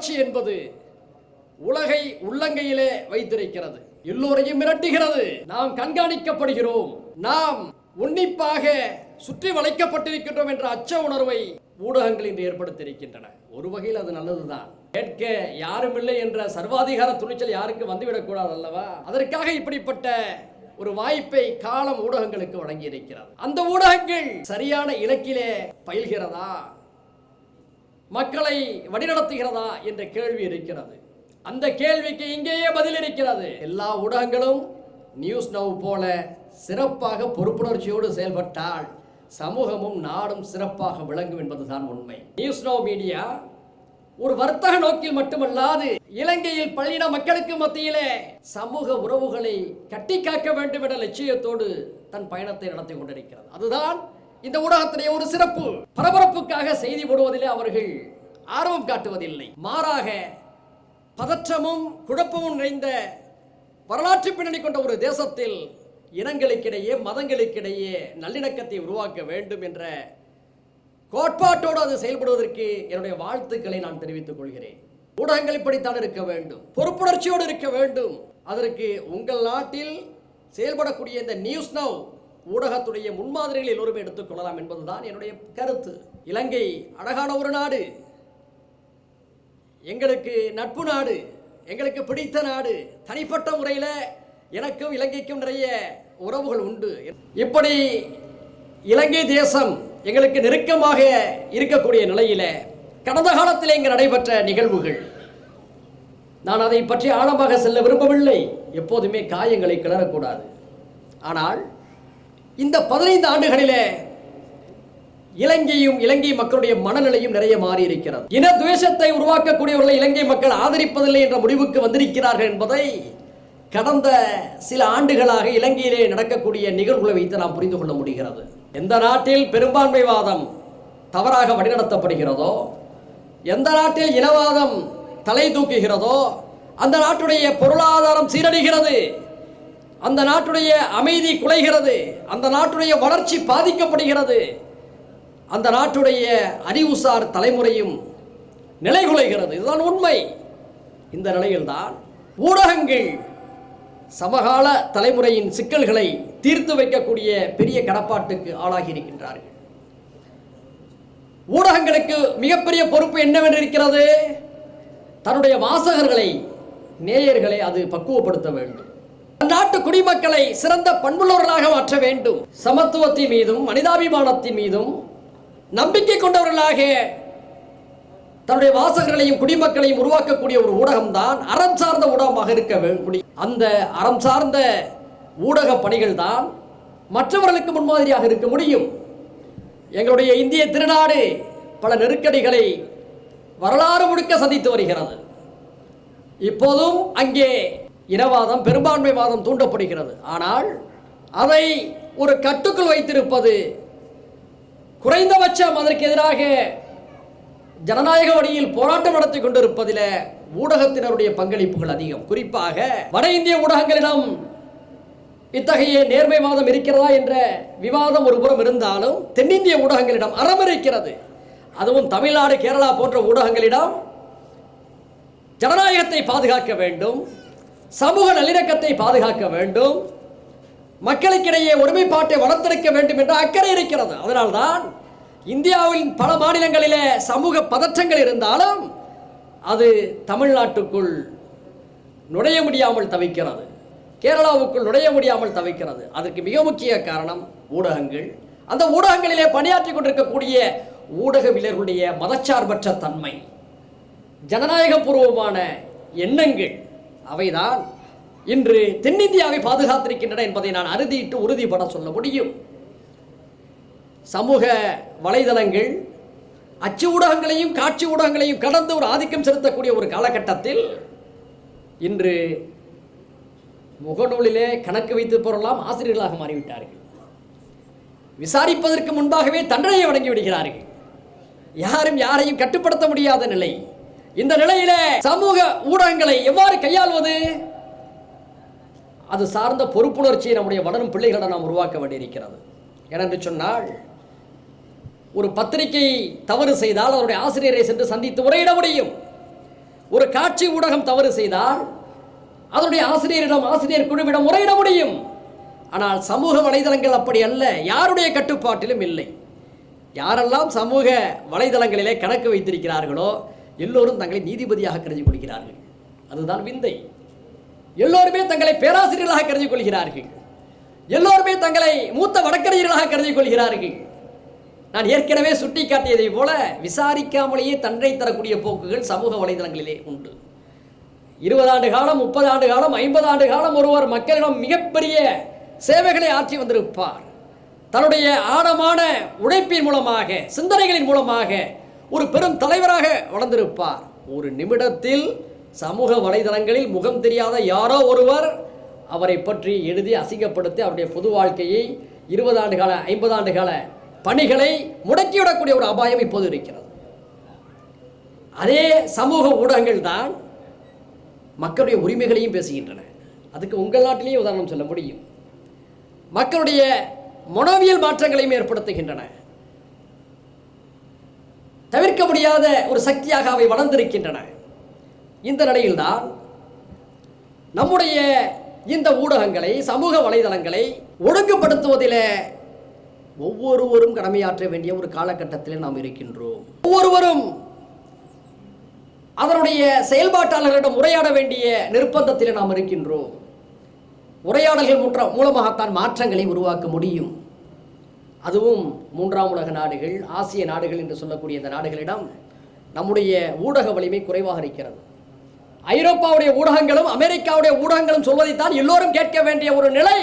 வளர்ச்சி என்பது உலகை உள்ளங்கையிலே வைத்திருக்கிறது. எல்லோரையும் மிரட்டுகிறது. நாம் கண்காணிக்கப்படுகிறோம். நாம் உன்னிப்பாக சுற்றி வளைக்கப்பட்டிருக்கின்றோம் என்ற அச்ச உணர்வை ஊடகங்கள் இன்று ஏற்படுத்தியிருக்கின்றன. ஒரு வகையில் அது நல்லதுதான். கேட்க யாரும் இல்லை என்ற சர்வாதிகார துணிச்சல் யாருக்கு வந்துவிடக்கூடாது அல்லவா? அதற்காக இப்படிப்பட்ட ஒரு வாய்ப்பை காலம் ஊடகங்களுக்கு வழங்கி இருக்கிறது அந்த ஊடகங்கள் சரியான இலக்கிலே பயில்கிறதா? மக்களை வழிநடத்துகிறதா என்ற கேள்வி இருக்கிறது. அந்த கேள்விக்கு இங்கேயே பதில் இருக்கிறது. எல்லா ஊடகங்களும் நியூஸ் நவ் போல சிறப்பாக பொறுப்புணர்ச்சியோடு செயல்பட்டால் சமூகமும் நாடும் சிறப்பாக விளங்கும் என்பதுதான் உண்மை. நியூஸ் நவ் மீடியா ஒரு வர்த்தக நோக்கில் மட்டுமல்லாது இலங்கையில் பள்ளின மக்களுக்கு மத்தியிலே சமூக உறவுகளை கட்டி காக்க வேண்டும் என்ற லட்சியத்தோடு தன் பயணத்தை நடத்தி கொண்டிருக்கிறது. அதுதான் இந்த ஊடகத்திலே ஒரு சிறப்பு. பரபரப்புக்காக செய்தி போடுவதிலே அவர்கள் ஆர்வம் காட்டுவதில்லை. மாறாக பதற்றமும் குழப்பமும் நிறைந்த வரலாற்று பின்னணி கொண்ட ஒரு தேசத்தில் இனங்களுக்கிடையே மதங்களுக்கிடையே நல்லிணக்கத்தை உருவாக்க வேண்டும் என்ற கோட்பாட்டோடு அது செயல்படுவதற்கு என்னுடைய வாழ்த்துக்களை நான் தெரிவித்துக் கொள்கிறேன். ஊடகங்கள் இப்படித்தான் இருக்க வேண்டும். பொறுப்புணர்ச்சியோடு இருக்க வேண்டும். அதற்கு உங்கள் நாட்டில் செயல்படக்கூடிய இந்த நியூஸ் நவ் ஊடகத்துடைய முன்மாதிரிகள் எல்லோரும் எடுத்துக்கொள்ளலாம் என்பதுதான் என்னுடைய கருத்து. இலங்கை அழகான ஒரு நாடு. எங்களுக்கு நட்பு நாடு. எங்களுக்கு பிடித்த நாடு. தனிப்பட்ட முறையில் எனக்கும் இலங்கைக்கும் நிறைய உறவுகள் உண்டு. இப்படி இலங்கை தேசம் எங்களுக்கு நெருக்கமாக இருக்கக்கூடிய நிலையில் கடந்த காலத்தில் இங்கு நடைபெற்ற நிகழ்வுகள். நான் அதை பற்றி ஆழமாக செல்ல விரும்பவில்லை. எப்போதுமே காயங்களை கிளறக்கூடாது. ஆனால் இந்த பதினைந்து ஆண்டுகளிலே இலங்கையும் இலங்கை மக்களுடைய மனநிலையும் நிறைய மாறி இருக்கிறது இன துவேஷத்தை உருவாக்கக்கூடியவர்களை இலங்கை மக்கள் ஆதரிப்பதில்லை என்ற முடிவுக்கு வந்திருக்கிறார்கள் என்பதை கடந்த சில ஆண்டுகளாக இலங்கையிலே நடக்கக்கூடிய நிகழ்வுகளை வைத்து நாம் புரிந்து கொள்ள முடிகிறது. எந்த நாட்டில் பெரும்பான்மைவாதம் தவறாக வழிநடத்தப்படுகிறதோ எந்த நாட்டில் இனவாதம் தலை தூக்குகிறதோ அந்த நாட்டுடைய பொருளாதாரம் சீரடைகிறது அந்த நாட்டுடைய அமைதி குலைகிறது. அந்த நாட்டுடைய வளர்ச்சி பாதிக்கப்படுகிறது. அந்த நாட்டுடைய அறிவுசார் தலைமுறையும் நிலைகுலைகிறது. இதுதான் உண்மை. இந்த நிலையில்தான் ஊடகங்கள் சமகால தலைமுறையின் சிக்கல்களை தீர்த்து வைக்கக்கூடிய பெரிய கடப்பாட்டுக்கு ஆளாகி இருக்கின்றார்கள் ஊடகங்களுக்கு மிகப்பெரிய பொறுப்பு என்னவென்று இருக்கிறது தன்னுடைய வாசகர்களை நேயர்களை அது பக்குவப்படுத்த வேண்டும். நாட்டு குடிமக்களை சிறந்த பண்புள்ளவர்களாக மாற்ற வேண்டும். சமத்துவத்தின் மீதும் மனிதாபிமானத்தின் மீதும் நம்பிக்கை கொண்டவர்களாக தன்னுடைய வாசகர்களையும் குடிமக்களையும் உருவாக்கக்கூடிய ஒரு ஊடகம்தான் அறம் சார்ந்த ஊடகமாக இருக்க முடியும். அந்த அறம் சார்ந்த ஊடக பணிகள் தான் மற்றவர்களுக்கு முன்மாதிரியாக இருக்க முடியும். எங்களுடைய இந்திய திருநாடு பல நெருக்கடிகளை வரலாறு முழுக்க சந்தித்து வருகிறது. இப்போதும் அங்கே இனவாதம் பெரும்பான்மைவாதம் தூண்டப்படுகிறது. ஆனால் அதை ஒரு கட்டுக்குள் வைத்திருப்பது குறைந்தபட்சம் அதற்கு எதிராக ஜனநாயக வழியில் போராட்டம் நடத்தி கொண்டிருப்பதில் ஊடகத்தினருடைய பங்களிப்புகள் அதிகம். குறிப்பாக வட இந்திய ஊடகங்களிடம் இத்தகைய நேர்மைவாதம் இருக்கிறதா என்ற விவாதம் ஒரு புறம் இருந்தாலும் தென்னிந்திய ஊடகங்களிடம் அறம் இருக்கிறது. அதுவும் தமிழ்நாடு கேரளா போன்ற ஊடகங்களிடம் ஜனநாயகத்தை பாதுகாக்க வேண்டும். சமூக நல்லிணக்கத்தை பாதுகாக்க வேண்டும். மக்களுக்கிடையே ஒருமைப்பாட்டை வளர்த்தெடுக்க வேண்டும் என்ற அக்கறை இருக்கிறது. அதனால்தான் இந்தியாவின் பல மாநிலங்களிலே சமூக பதற்றங்கள் இருந்தாலும் அது தமிழ்நாட்டுக்குள் நுழைய முடியாமல் தவிக்கிறது. கேரளாவுக்குள் நுழைய முடியாமல் தவிக்கிறது. அதற்கு மிக முக்கிய காரணம் ஊடகங்கள். அந்த ஊடகங்களிலே பணியாற்றி கொண்டிருக்கக்கூடிய ஊடகவியலர்களுடைய மதச்சார்பற்ற தன்மை. ஜனநாயகபூர்வமான எண்ணங்கள். அவைதான் இன்று தென்னிந்தியாவை பாதுகாத்திருக்கின்றன என்பதை நான் அறுதியிட்டு உறுதிபட சொல்ல முடியும். சமூக வலைதளங்கள் அச்சு ஊடகங்களையும் காட்சி ஊடகங்களையும் கடந்து ஒரு ஆதிக்கம் செலுத்தக்கூடிய ஒரு காலகட்டத்தில் இன்று முகநூலிலே கணக்கு வைத்து பொருளாம் ஆசிரியர்களாக மாறிவிட்டார்கள். விசாரிப்பதற்கு முன்பாகவே தண்டனையை வழங்கி விடுகிறார்கள். யாரும் யாரையும் கட்டுப்படுத்த முடியாத நிலை. இந்த நிலையில சமூக ஊடகங்களை எவ்வாறு கையாள்வது? அது சார்ந்த பொறுப்புணர்ச்சியை நம்முடைய வளரும் பிள்ளைகளை நாம் உருவாக்க வேண்டியிருக்கிறது. ஏனென்று சொன்னால் ஒரு பத்திரிகை தவறு செய்தால் அவருடைய ஆசிரியரை சென்று சந்தித்து உரையிட முடியும். ஒரு காட்சி ஊடகம் தவறு செய்தால் அதனுடைய ஆசிரியரிடம் ஆசிரியர் குழுவிடம் உரையிட முடியும். ஆனால் சமூக வலைதளங்கள் அப்படி அல்ல யாருடைய கட்டுப்பாட்டிலும் இல்லை. யாரெல்லாம் சமூக வலைதளங்களிலே கணக்கு வைத்திருக்கிறார்களோ எல்லோரும் தங்களை நீதிபதியாக கருதி கொள்கிறார்கள் அதுதான் விந்தை. எல்லோருமே தங்களை பேராசிரியர்களாக கருதி கொள்கிறார்கள் எல்லோருமே தங்களை மூத்த வழக்கறிஞர்களாக கருதி கொள்கிறார்கள் நான் ஏற்கனவே சுட்டி காட்டியதை போல விசாரிக்காமலேயே தண்டனை தரக்கூடிய போக்குகள் சமூக வலைதளங்களிலே உண்டு. இருபது ஆண்டு காலம் முப்பது ஆண்டு காலம் ஐம்பது ஆண்டு காலம் ஒருவர் மக்களிடம் மிகப்பெரிய சேவைகளை ஆற்றி வந்திருப்பார். தன்னுடைய ஆழமான உழைப்பின் மூலமாக சிந்தனைகளின் மூலமாக ஒரு பெரும் தலைவராக வளர்ந்திருப்பார். ஒரு நிமிடத்தில் சமூக வலைதளங்களில் முகம் தெரியாத யாரோ ஒருவர் அவரை பற்றி எழுதி அசிங்கப்படுத்தி அவருடைய பொது வாழ்க்கையை இருபது ஆண்டு கால ஐம்பது ஆண்டு கால பணிகளை முடக்கிவிடக்கூடிய ஒரு அபாயம் இப்போது இருக்கிறது. அதே சமூக ஊடகங்கள் தான் மக்களுடைய உரிமைகளையும் பேசுகின்றன. அதுக்கு உங்கள் நாட்டிலேயே உதாரணம் சொல்ல முடியும். மக்களுடைய மனோவியல் மாற்றங்களையும் ஏற்படுத்துகின்றன. தவிர்க்க முடியாத ஒரு சக்தியாக அவை வளர்ந்திருக்கின்றன. இந்த நிலையில்தான் நம்முடைய இந்த ஊடகங்களை சமூக வலைதளங்களை ஒழுங்குபடுத்துவதில் ஒவ்வொருவரும் கடமையாற்ற வேண்டிய ஒரு காலகட்டத்தில் நாம் இருக்கின்றோம். ஒவ்வொருவரும் அதனுடைய செயல்பாட்டாளர்களிடம் உரையாட வேண்டிய நிர்பந்தத்தில் நாம் இருக்கின்றோம். உரையாடல்கள் மூலமாகத்தான் மாற்றங்களை உருவாக்க முடியும். அதுவும் மூன்றாம் உலக நாடுகள் ஆசிய நாடுகள் என்று சொல்லக்கூடிய இந்த நாடுகளிடம் நம்முடைய ஊடக வலிமை குறைவாக இருக்கிறது. ஐரோப்பாவுடைய ஊடகங்களும் அமெரிக்காவுடைய ஊடகங்களும் சொல்வதைத்தான் எல்லோரும் கேட்க வேண்டிய ஒரு நிலை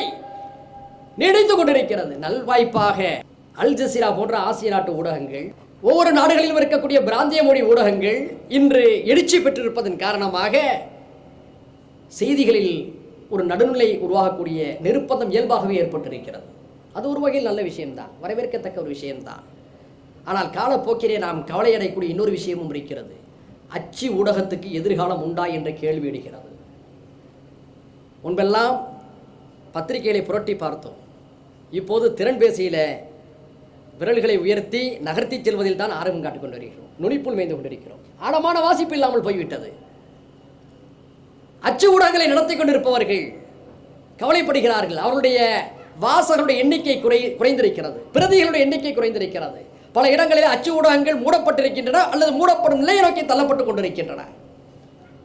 நீடித்து கொண்டிருக்கிறது. நல்வாய்ப்பாக அல் ஜசீரா போன்ற ஆசிய நாட்டு ஊடகங்கள் ஒவ்வொரு நாடுகளிலும் இருக்கக்கூடிய பிராந்திய மொழி ஊடகங்கள் இன்று எழுச்சி பெற்றிருப்பதன் காரணமாக செய்திகளில் ஒரு நடுநிலை உருவாகக்கூடிய நிருப்பந்தம் இயல்பாகவே ஏற்பட்டிருக்கிறது. அது ஒரு வகையில் நல்ல விஷயம்தான். வரவேற்கத்தக்க ஒரு விஷயம்தான். ஆனால் காலப்போக்கிலே நாம் கவலையடையக்கூடிய இன்னொரு விஷயமும் இருக்கிறது. அச்சு ஊடகத்துக்கு எதிர்காலம் உண்டா என்ற கேள்வி எடுகிறது முன்பெல்லாம் பத்திரிகைகளை புரட்டி பார்த்தோம். இப்போது திறன்பேசியில் விரல்களை உயர்த்தி நகர்த்தி செல்வதில் தான் ஆர்வம் காட்டிக் கொண்டிருக்கிறோம் நுனிப்புள் மேய்ந்து கொண்டிருக்கிறோம். ஆழமான வாசிப்பு இல்லாமல் போய்விட்டது. அச்சு ஊடகங்களை நடத்தி கொண்டிருப்பவர்கள் கவலைப்படுகிறார்கள். அவருடைய வாசகருடைய எண்ணிக்கை குறை குறைந்திருக்கிறது. பிரதிகளுடைய எண்ணிக்கை குறைந்திருக்கிறது. பல இடங்களில் அச்சு ஊடகங்கள் மூடப்பட்டிருக்கின்றன அல்லது மூடப்படும் நிலையை நோக்கி தள்ளப்பட்டுக் கொண்டிருக்கின்றன.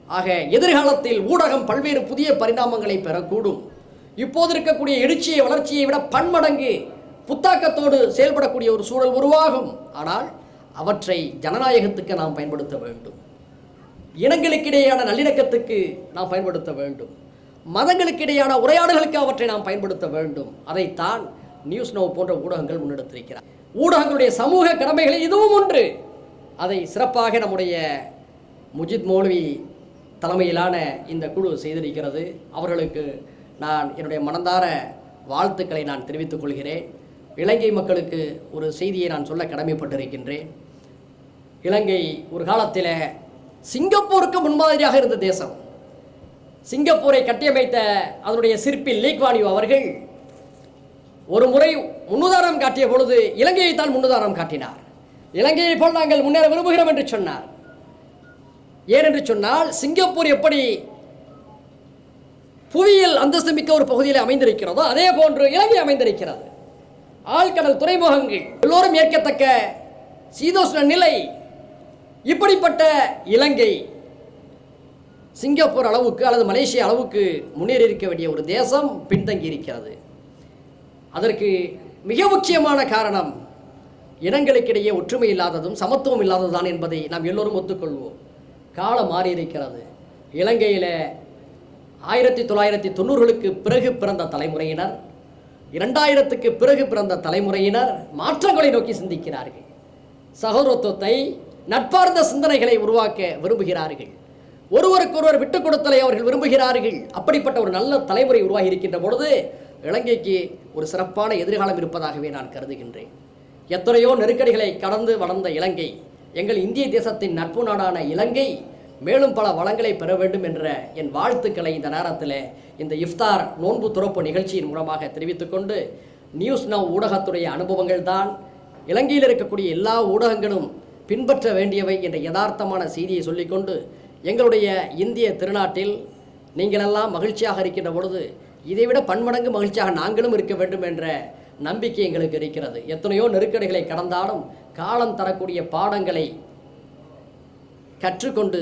ஆக எதிர்காலத்தில் ஊடகம் பல்வேறு புதிய பரிணாமங்களை பெறக்கூடும். இப்போது இருக்கக்கூடிய எழுச்சியை வளர்ச்சியை விட பன்மடங்கு புத்தாக்கத்தோடு செயல்படக்கூடிய ஒரு சூழல் உருவாகும். ஆனால் அவற்றை ஜனநாயகத்துக்கு நாம் பயன்படுத்த வேண்டும். இனங்களுக்கிடையேயான நல்லிணக்கத்துக்கு நாம் பயன்படுத்த வேண்டும். மதங்களுக்கு இடையான உரையாடல்களுக்கு அவற்றை நாம் பயன்படுத்த வேண்டும். அதைத்தான் நியூஸ் நோ போன்ற ஊடகங்கள் முன்னெடுத்திருக்கிறார். ஊடகங்களுடைய சமூக கடமைகளில் இதுவும் ஒன்று. அதை சிறப்பாக நம்முடைய முஜித் மோல்வி தலைமையிலான இந்த குழு செய்திருக்கிறது. அவர்களுக்கு நான் என்னுடைய மனந்தார வாழ்த்துக்களை நான் தெரிவித்துக் கொள்கிறேன். இலங்கை மக்களுக்கு ஒரு செய்தியை நான் சொல்ல கடமைப்பட்டிருக்கின்றேன். இலங்கை ஒரு காலத்தில் சிங்கப்பூருக்கு முன்மாதிரியாக இருந்த தேசம். சிங்கப்பூரை கட்டியமைத்த அதனுடைய சிற்பி லீக்வானியோ அவர்கள் ஒரு முறை முன்னுதாரணம் காட்டிய பொழுது இலங்கையை தான் முன்னுதாரணம் காட்டினார். இலங்கையை போல் நாங்கள் முன்னேற விரும்புகிறோம் என்று சொன்னார். ஏனென்று சொன்னால் சிங்கப்பூர் எப்படி புவியியல் அந்தஸ்து மிக்க ஒரு பகுதியில் அமைந்திருக்கிறதோ அதே போன்று இலங்கை அமைந்திருக்கிறது. ஆழ்கடல் துறைமுகங்கள் எல்லோரும் ஏற்கத்தக்க சீதோஷ்ண நிலை. இப்படிப்பட்ட இலங்கை சிங்கப்பூர் அளவுக்கு அல்லது மலேசியா அளவுக்கு முன்னேறி இருக்க வேண்டிய ஒரு தேசம் பின்தங்கி இருக்கிறது அதற்கு மிக முக்கியமான காரணம் இனங்களுக்கிடையே ஒற்றுமை இல்லாததும் சமத்துவம் இல்லாததுதான் என்பதை நாம் எல்லோரும் ஒத்துக்கொள்வோம். காலம் மாறி இருக்கிறது இலங்கையில் ஆயிரத்தி தொள்ளாயிரத்தி தொண்ணூறுகளுக்கு பிறகு பிறந்த தலைமுறையினர் இரண்டாயிரத்துக்கு பிறகு பிறந்த தலைமுறையினர் மாற்றங்களை நோக்கி சிந்திக்கிறார்கள். சகோதரத்துவத்தை நட்பார்ந்த சிந்தனைகளை உருவாக்க விரும்புகிறார்கள். ஒருவருக்கொருவர் விட்டுக் கொடுத்தலை அவர்கள் விரும்புகிறார்கள். அப்படிப்பட்ட ஒரு நல்ல தலைமுறை உருவாகி இருக்கின்ற பொழுது இலங்கைக்கு ஒரு சிறப்பான எதிர்காலம் இருப்பதாகவே நான் கருதுகின்றேன். எத்தனையோ நெருக்கடிகளை கடந்து வளர்ந்த இலங்கை எங்கள் இந்திய தேசத்தின் நட்பு நாடான இலங்கை மேலும் பல வளங்களை பெற வேண்டும் என்ற என் வாழ்த்துக்களை இந்த நேரத்தில் இந்த இஃப்தார் நோன்பு துறப்பு நிகழ்ச்சியின் மூலமாக தெரிவித்துக்கொண்டு நியூஸ் நவ் ஊடகத்துடைய அனுபவங்கள் தான் இலங்கையில் இருக்கக்கூடிய எல்லா ஊடகங்களும் பின்பற்ற வேண்டியவை என்ற யதார்த்தமான செய்தியை சொல்லிக்கொண்டு எங்களுடைய இந்திய திருநாட்டில் நீங்களெல்லாம் மகிழ்ச்சியாக இருக்கின்ற பொழுது இதைவிட பன்மடங்கு மகிழ்ச்சியாக நாங்களும் இருக்க வேண்டும் என்ற நம்பிக்கை எங்களுக்கு இருக்கிறது. எத்தனையோ நெருக்கடிகளை கடந்தாலும் காலம் தரக்கூடிய பாடங்களை கற்றுக்கொண்டு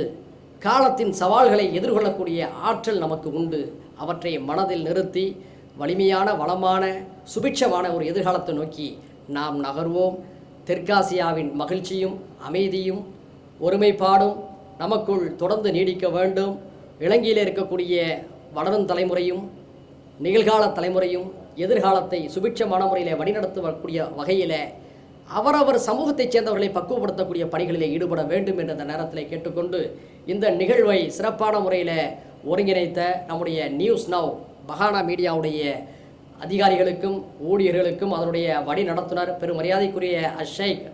காலத்தின் சவால்களை எதிர்கொள்ளக்கூடிய ஆற்றல் நமக்கு உண்டு. அவற்றை மனதில் நிறுத்தி வலிமையான வளமான சுபிட்சமான ஒரு எதிர்காலத்தை நோக்கி நாம் நகர்வோம். தெற்காசியாவின் மகிழ்ச்சியும் அமைதியும் ஒருமைப்பாடும் நமக்குள் தொடர்ந்து நீடிக்க வேண்டும். இலங்கையில் இருக்கக்கூடிய வளரும் தலைமுறையும் நிகழ்கால தலைமுறையும் எதிர்காலத்தை சுபிட்சமான முறையில் வழிநடத்தக்கூடிய வகையில் அவரவர் சமூகத்தைச் சேர்ந்தவர்களை பக்குவப்படுத்தக்கூடிய பணிகளிலே ஈடுபட வேண்டும் என்ற இந்த நேரத்தில் கேட்டுக்கொண்டு இந்த நிகழ்வை சிறப்பான முறையில் ஒருங்கிணைத்த நம்முடைய நியூஸ் நவ் பகானா மீடியாவுடைய அதிகாரிகளுக்கும் ஊழியர்களுக்கும் அதனுடைய வழி நடத்துனர் பெரும் மரியாதைக்குரிய அஷேக்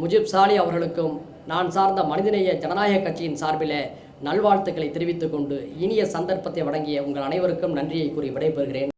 முஜிப் சாலி அவர்களுக்கும் நான் சார்ந்த மனிதநேய ஜனநாயக கட்சியின் சார்பில் நல்வாழ்த்துக்களை தெரிவித்துக் கொண்டு இனிய சந்தர்ப்பத்தை வழங்கிய உங்கள் அனைவருக்கும் நன்றியை கூறி விடைபெறுகிறேன்.